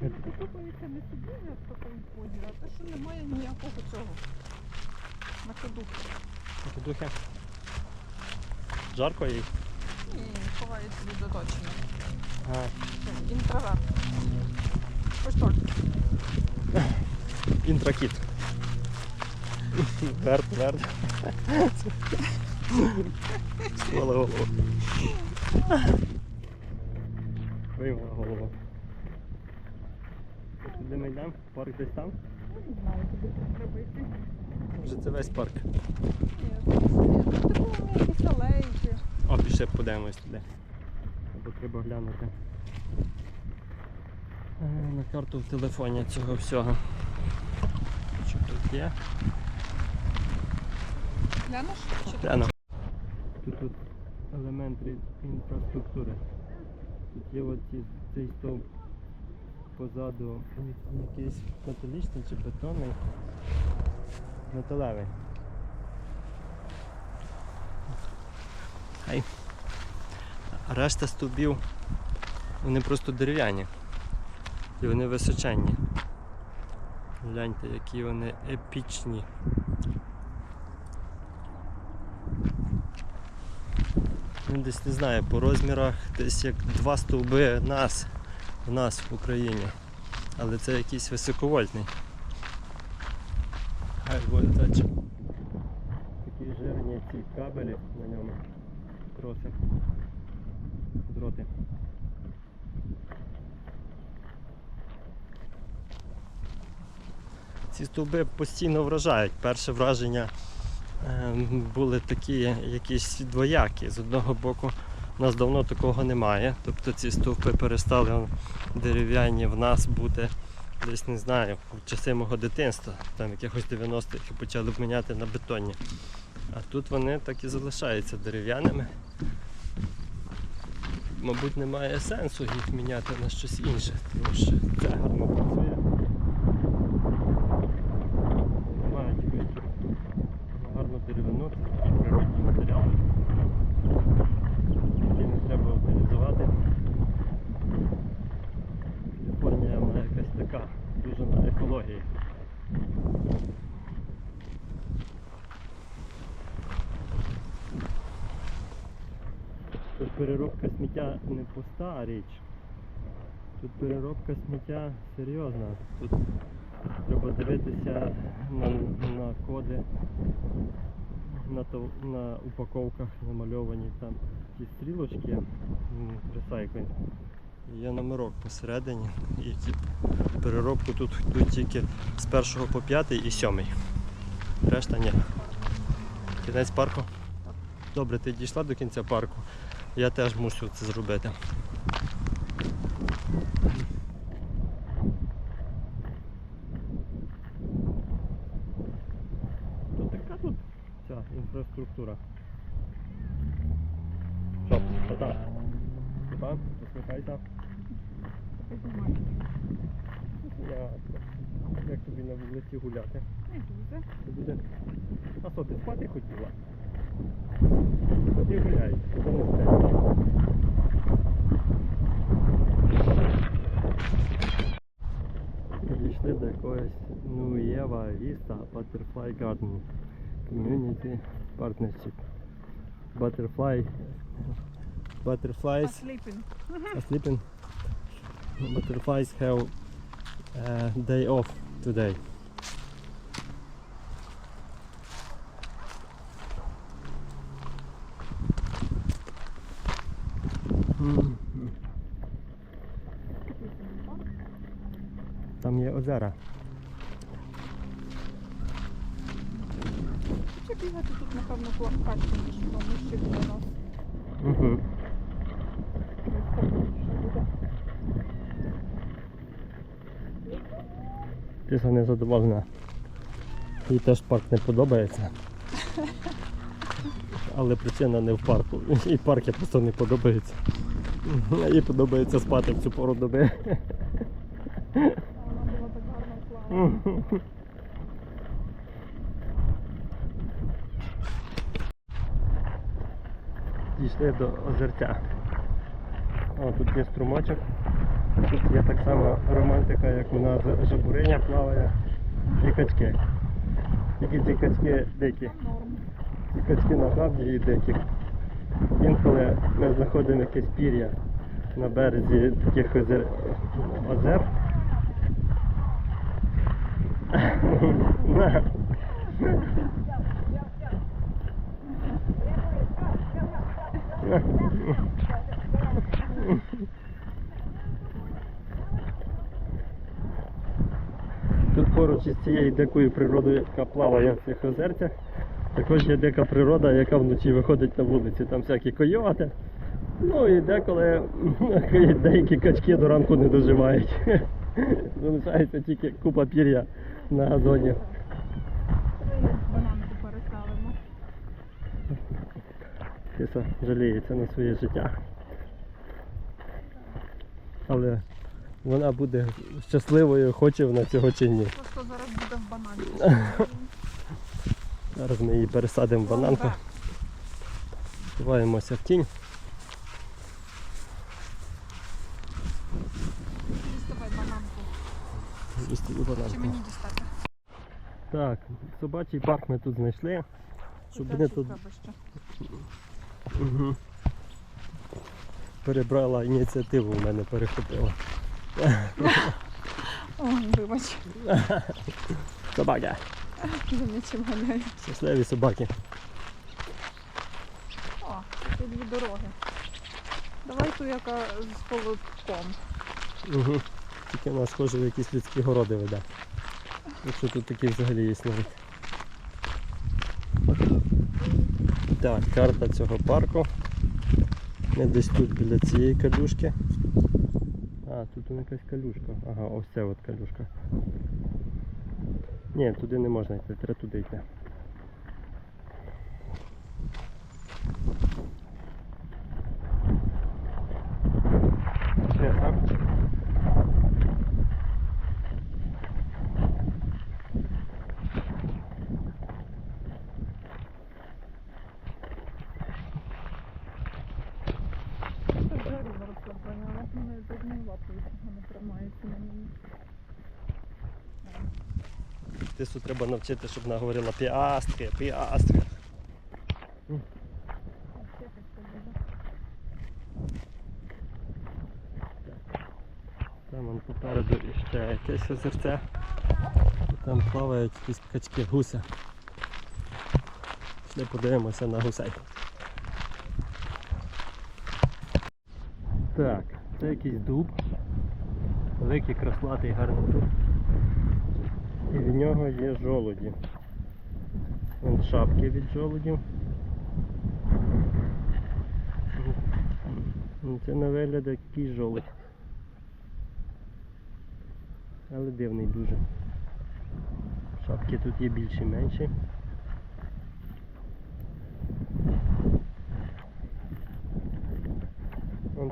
кажу, подобається не собі в такому позі, а те, що немає ніякого цього. На ходу. Духи. Жарко їй. Ні, ховає собі до точення. А, Інтроверт. Так. інтракіт. Верт, верт. Склала голову. Виймала голову. Куди ми йдемо? Парк десь там? Не знаю, куди тут треба йти. Вже це весь парк. Тут якісь алейки. О, пішли подивимось туди. Або треба глянути. Е, На карту в телефоні цього всього. Що тут є? Глянеш? Гляну. Тут, тут елементи інфраструктури. Тут є оці, цей стовп позаду якийсь металічний чи бетонний. Металевий. Хай. Решта стовбів вони просто дерев'яні. І вони височенні. Гляньте, які вони епічні. Він десь не знаю, по розмірах десь як два стовби нас, у нас в Україні. Але це якийсь високовольтний. High voltage. Такі жирні ці кабелі на ньому. Троси. Дроти. Ці стовби постійно вражають. Перше враження е, були такі якісь двоякі. З одного боку, у нас давно такого немає. Тобто ці стовпи перестали дерев'яні в нас бути десь не знаю, в часи мого дитинства, там якихось 90-х і почали б міняти на бетонні. А тут вони так і залишаються дерев'яними. Мабуть, немає сенсу їх міняти на щось інше, тому що це гарно працює. Мають якусь гарну деревину, це такий природний матеріал, який не треба утилізувати. Каліфорнія вона якась така, дуже на екології. Тут переробка сміття пуста річ. Тут переробка сміття серйозна. Тут треба дивитися на, на коди, на, то, на упаковках намальовані там ті стрілочки recycling. Є номерок посередині і переробку тут йдуть тільки з першого по п'ятий і сьомий. Решта ні. Кінець парку. Добре, ти дійшла до кінця парку. Я теж мушу це зробити. якогось Нуєва Віста Butterfly Garden Community Partnership. Butterfly Butterflies Sleeping. are sleeping. Butterflies have a day off today. Озера. Ще бігати тут, напевно, плавкачі, ніж там ще для нас. Угу. Тиса не задоволена. Їй теж парк не подобається. Але причина не в парку. І парк їй просто не подобається. Їй подобається спати в цю пору доби. А Вона була так гарно плавала. Дійшли до озерця. О, тут є струмочок. Тут є так само роман... така, як у нас жабуриня плаває, і качки. Тільки ці качки дикі. Ці качки насправді і дикі. Інколи ми знаходимо якесь пір'я на березі таких озер. озер. Тут поруч із цією дикою природою, яка плаває в цих озерцях, також є дика природа, яка вночі виходить на вулиці. Там всякі койоти. Ну і деколи деякі качки до ранку не доживають. Залишається тільки купа пір'я на газоні. Бананку переставимо. Киса жаліється на своє життя. Але вона буде щасливою, хоче вона цього чи ні. Просто зараз буде в банані. Зараз ми її пересадимо в бананку. Ховаємося в тінь. Діставай бананку. Їсти Чи бананку. мені дістати? Так, собачий парк ми тут знайшли. Щоб вони тут Угу. перебрала ініціативу, в мене перехопила. Ой, вибач. Собака. За нічим ганяю. Щасливі собаки. О, тут дві дороги. Давай ту, яка з холодком. Угу. Тільки нас схоже в якісь людські городи веде. Якщо тут такі взагалі є існують. Так, карта цього парку. Ми десь тут біля цієї калюшки. А, тут якась калюшка. Ага, ось ця от калюшка. Ні, туди не можна йти, треба туди йти. Ясно. Це жарю зараз розганяла. Мене задні лапою не тримається на мені. Тису треба навчити, щоб вона говорила піастри, піастри. Там вон попереду іще якесь озерце. Там плавають якісь качки, гуся. Пішли подивимося на гусей. Так, це якийсь дуб. Великий, краслатий, гарний дуб. І в нього є жолуді. Вон шапки від жолудів. Це на вигляд якийсь жолудь. Але дивний дуже. Шапки тут є більші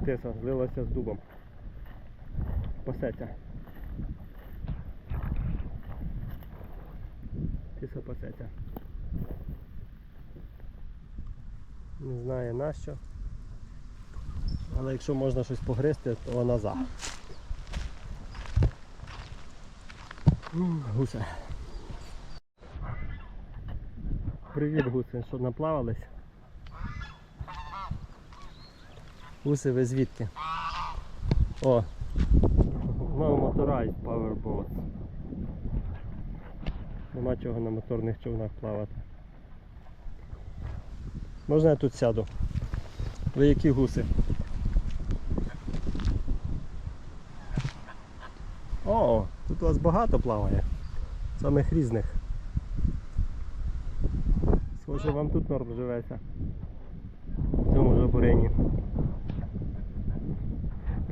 менші. Тиса злилася з дубом. Пасеться. Тиса пасеться. Не знає на що. Але якщо можна щось погризти, то вона за. М, Привіт, гуси, що наплавались? Гуси, ви звідки? О! Знову Motorized Powerboat. Нема чого на моторних човнах плавати. Можна я тут сяду? Ви які гуси? О, тут у вас багато плаває. Самих різних. Схоже, вам тут норм живеться. В цьому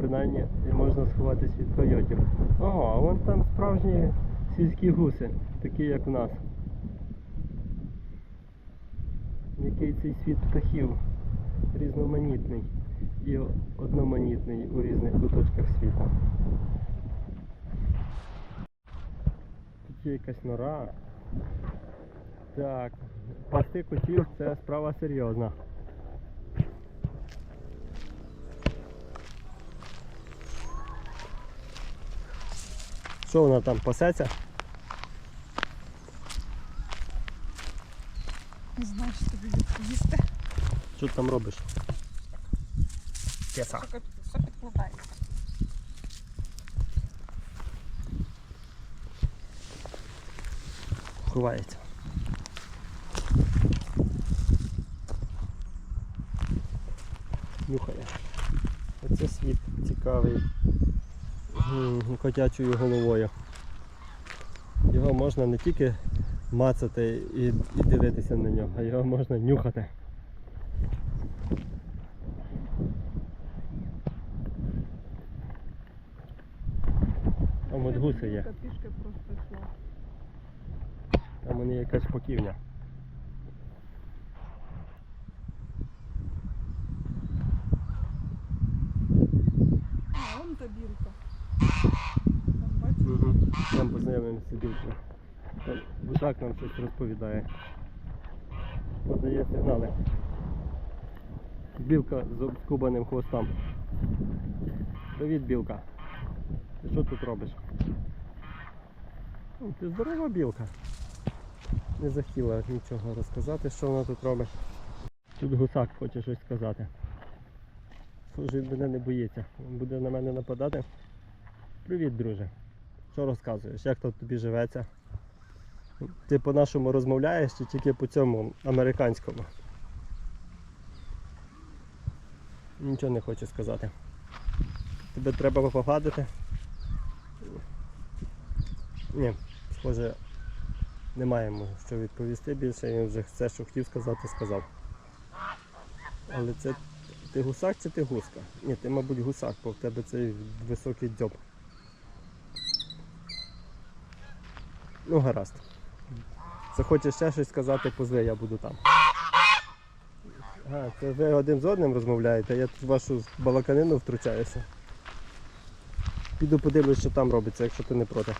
Принаймні можна сховатись від койотів. Ого, а вон там справжні сільські гуси, такі як в нас. Який цей світ птахів різноманітний і одноманітний у різних куточках світу. Тут є якась нора. Так, пасти котів це справа серйозна. Що вона там пасеться? Не знаю, що тобі відповісти. Що ти там робиш? Тут все підкладається. Ховається. Нюхає. Оце світ цікавий. Котячою головою. Його можна не тільки мацати і, і дивитися на нього, а його можна нюхати. Там от гуси є. Там вони якась поківня. А, вон та білка. Там бачиш? Угу. Познайомимося більше. Гусак нам щось розповідає. Подає сигнали. Білка з скубаним хвостом. Привіт, білка. Ти що тут робиш? О, Ти здорова білка. Не захотіла нічого розказати, що вона тут робить. Тут гусак хоче щось сказати. Він мене не боїться. Він буде на мене нападати. Привіт, друже. Що розказуєш? Як тут тобі живеться? Ти по-нашому розмовляєш чи тільки по цьому американському? Нічого не хочу сказати. Тебе треба погладити? Ні, схоже, немає йому що відповісти більше, він вже все, що хотів сказати, сказав. Але це ти гусак чи ти гуска? Ні, ти, мабуть, гусак, бо в тебе цей високий дзьоб. Ну, гаразд. Захочеш ще щось сказати, позви, я буду там. А, це ви один з одним розмовляєте, я тут вашу балаканину втручаюся. Піду подивлюсь, що там робиться, якщо ти не проти.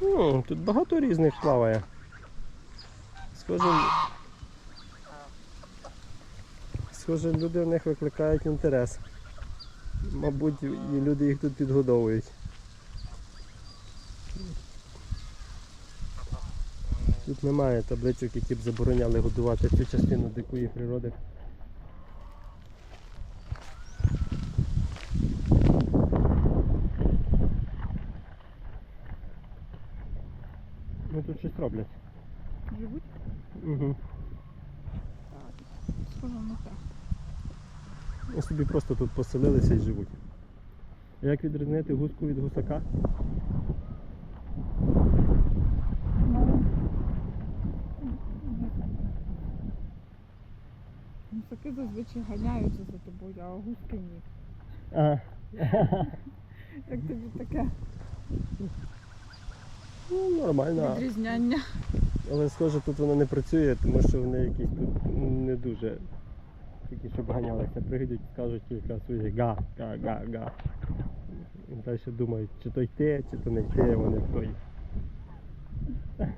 Ну, тут багато різних плаває. Схоже, схоже, люди в них викликають інтерес. Мабуть, і люди їх тут підгодовують. Тут немає табличок, які б забороняли годувати цю частину дикої природи. Ну тут щось роблять. Живуть? Угу. Схоже на те. Вони собі просто тут поселилися і живуть. Як відрізнити гуску від гусака? Ну. Гусаки зазвичай ганяються за тобою, а гуски ні. А. Як тобі таке Ну, нормально. відрізняння? Але схоже, тут воно не працює, тому що вони якісь тут не дуже такі, щоб ганялися. Прийдуть, скажуть кілька своїх га, га, га, га. І далі думають, чи то йти, чи то не йти, вони в той. Ага,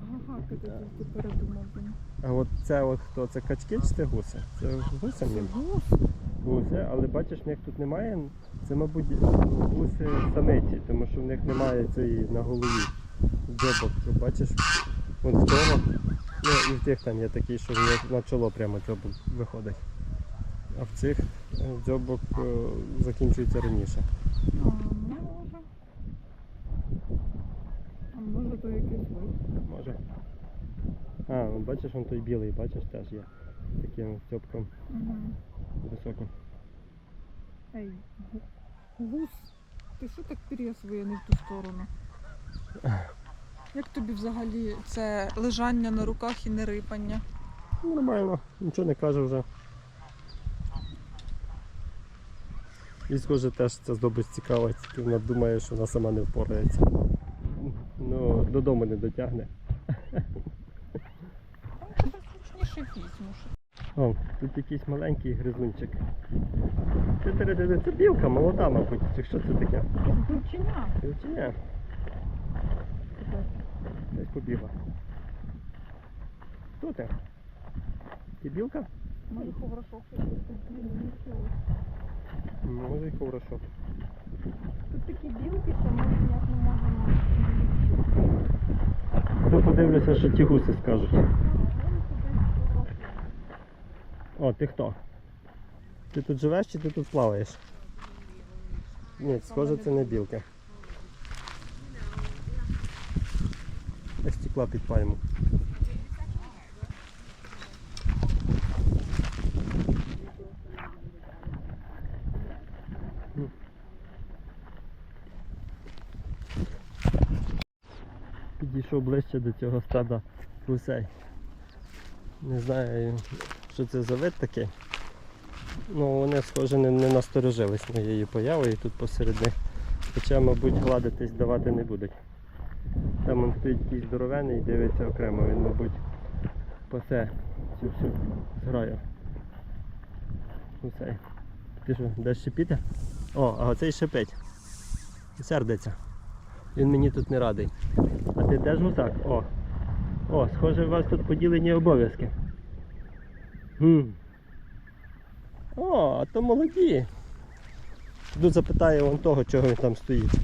ага, коли ти, ти передумав. А от це от хто? Це качки чи це гуси? Це гуси мені. гус. Гуси, але бачиш, в них тут немає. Це, мабуть, гуси самиці, тому що в них немає цієї на голові дзьобок. Бачиш, от в того. Ну і в тих там є такий, що на чоло прямо дзьобок виходить. А в цих е, дзьобок е, закінчується раніше. А, ну, може. А може то якийсь вид. Може. А, от бачиш, он той білий, бачиш, теж є. Таким дзьобком Угу. високим. Ей, гус, ти що так пер'є своє не в ту сторону? Як тобі взагалі це лежання на руках і не рипання? Нормально, нічого не каже вже. І схоже теж ця здобич цікава, тільки вона думає, що вона сама не впорається. Ну, додому не дотягне. Зручніше візьмеш. О, тут якийсь маленький гризунчик. Ти-ти-ти-ти, Це білка, молода, мабуть. Чи що це таке? Ні? Десь побігла. Хто ти? Ти білка? Може ховрашок якийсь. Може і хорошо. Тут такі білки, що ми ніяк не можемо. Ну подивлюся, що ті гуси скажуть. О, ти хто? Ти тут живеш чи ти тут плаваєш? Ні, схоже, це не білка. Я стекла під пальму. Підійшов ближче до цього стада гусей. Не знаю, що це за вид такий. Ну, вони, схоже, не, не насторожились моєю появою тут посеред них. Хоча, мабуть, гладитись давати не будуть. Там він стоїть якийсь здоровений і дивиться окремо. Він, мабуть, пасе цю всю зграю. Гусей. Ти що, даш шипіти? О, а оцей шипить. Сердиться. Він мені тут не радий. А ти теж гусак? О. О, схоже, у вас тут поділені обов'язки. О, а то молоді. Піду запитаю вон того, чого він там стоїть.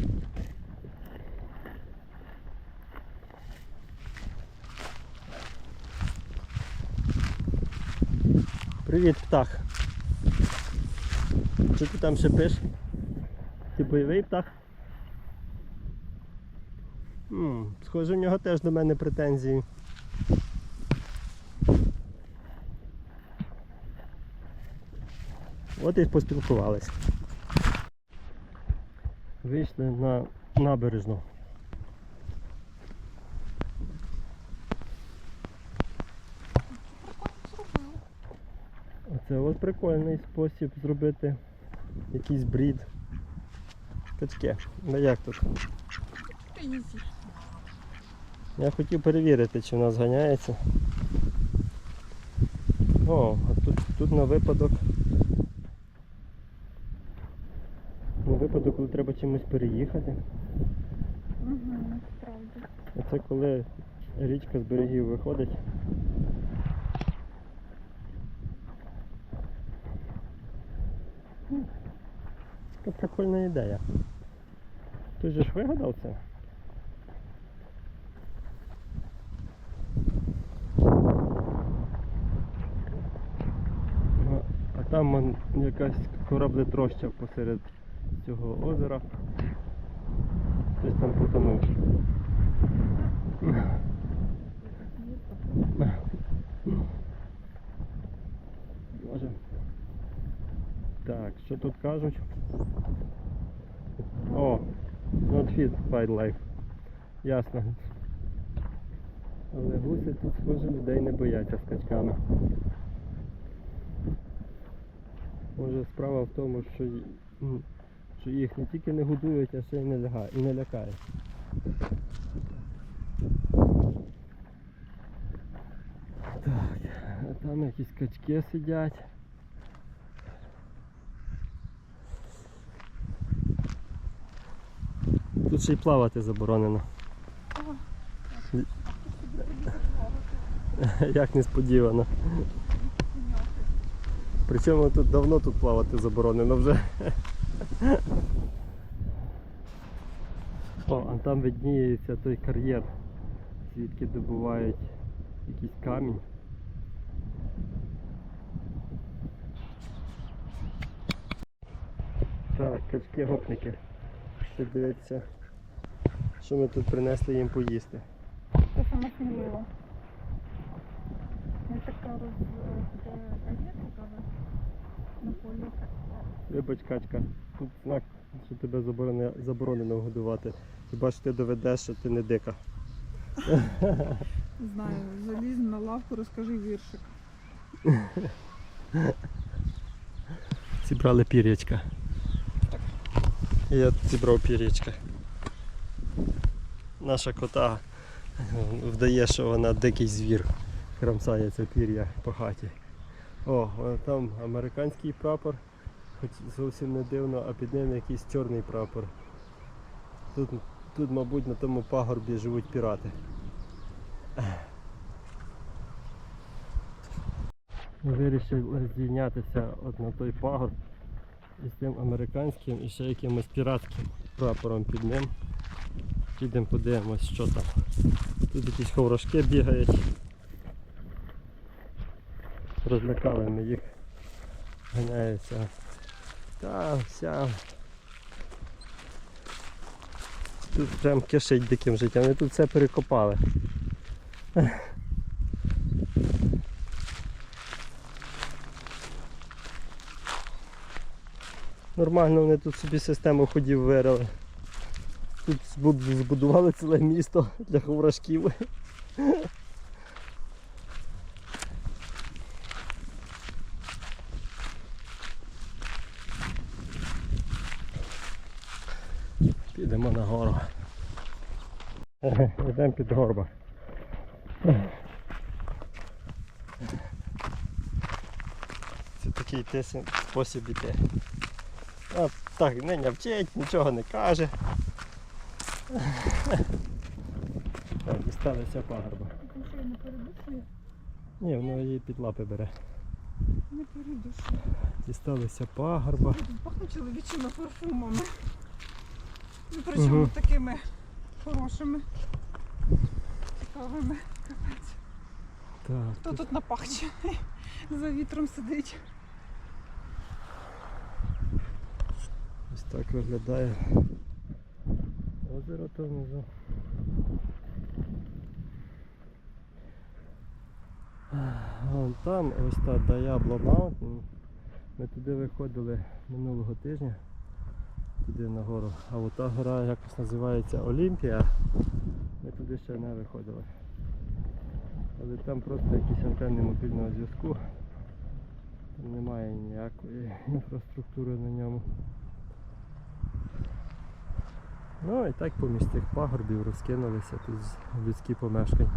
Привіт, птах. Що ти там шипиш? Ти бойовий птах? М, Схоже, в нього теж до мене претензії. От і поспілкувались. Вийшли на набережну. Оце от прикольний спосіб зробити якийсь брід. Качки. Ну як тут? Я хотів перевірити, чи в нас ганяється. О, а тут, тут на випадок. На випадок, коли треба чимось переїхати. Угу, справді. А це коли річка з берегів виходить. М, Така прикольна ідея. Ти же ж вигадав це? А- А там якась кораблетроща посеред цього озера. Хтось там потонув. Боже. Так, що тут кажуть? О, not fit wildlife. Ясно. Але гуси тут схоже людей не бояться з качками. Може справа в тому, що, що їх не тільки не годують, а ще й не, ляга, не лякають. Так, а там якісь качки сидять. Тут ще й плавати заборонено. Як несподівано. Причому тут давно тут плавати заборонено вже. О, а там видніється той кар'єр, звідки добувають якийсь камінь. Так, качки гопники. Ще дивіться, що ми тут принесли їм поїсти. Це саме сміливо. Я така роз... Це газета, каже, на полі. Вибач, качка, тут знак, що тебе заборонено, заборонено годувати. Хіба ж ти доведеш, що ти не дика. Знаю, залізь на лавку, розкажи віршик. Зібрали пір'ячка. Я зібрав пір'ячка. Наша кота вдає, що вона дикий звір. Крамсає це пір'я по хаті. О, там американський прапор, хоч зовсім не дивно, а під ним якийсь чорний прапор. Тут, тут мабуть, на тому пагорбі живуть пірати. Вирішив здійнятися от на той пагорб із тим американським і ще якимось піратським прапором під ним. Підемо подивимось, що там. Тут якісь ховрашки бігають. Розлякали ми їх. Ганяються. Та, вся. Тут прям кишить диким життям. Вони тут все перекопали. Нормально вони тут собі систему ходів вирили. Тут збудували ціле місто для ховрашків. Підемо на гору. Йдемо під горба. Це такий спосіб іти. А, так, не вчить, нічого не каже. Так, дісталися пагорба. Ні, воно її під лапи бере. не передушую. Дісталися пагорба. Тут пахне чоловічими парфумами. Ну, причому Мгм. такими хорошими, цікавими. Капець. Так, Хто тут напахчений? За вітром сидить. ось так виглядає озеро там внизу. Вон там ось та Diablo Mountain. Ми туди виходили минулого тижня, туди на гору. А от та гора якось називається Олімпія. Ми туди ще не виходили. Але там просто якісь антенни мобільного зв'язку. Там немає ніякої інфраструктури на ньому. Ну і так поміж тих пагорбів розкинулися тут людські помешкання.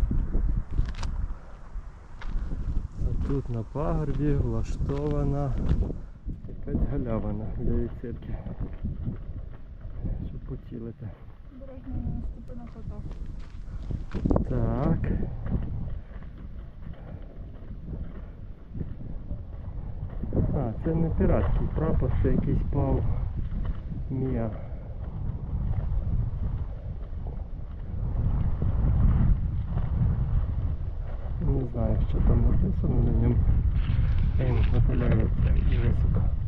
А тут на пагорбі влаштована якась галявина для відсидки. Щоб поцілити. Обережно не на кота. Так. А, це не піратський прапор, це якийсь пав Мія. Не знаю, що там написано на ньому. Я їм нахиляється і високо. Так.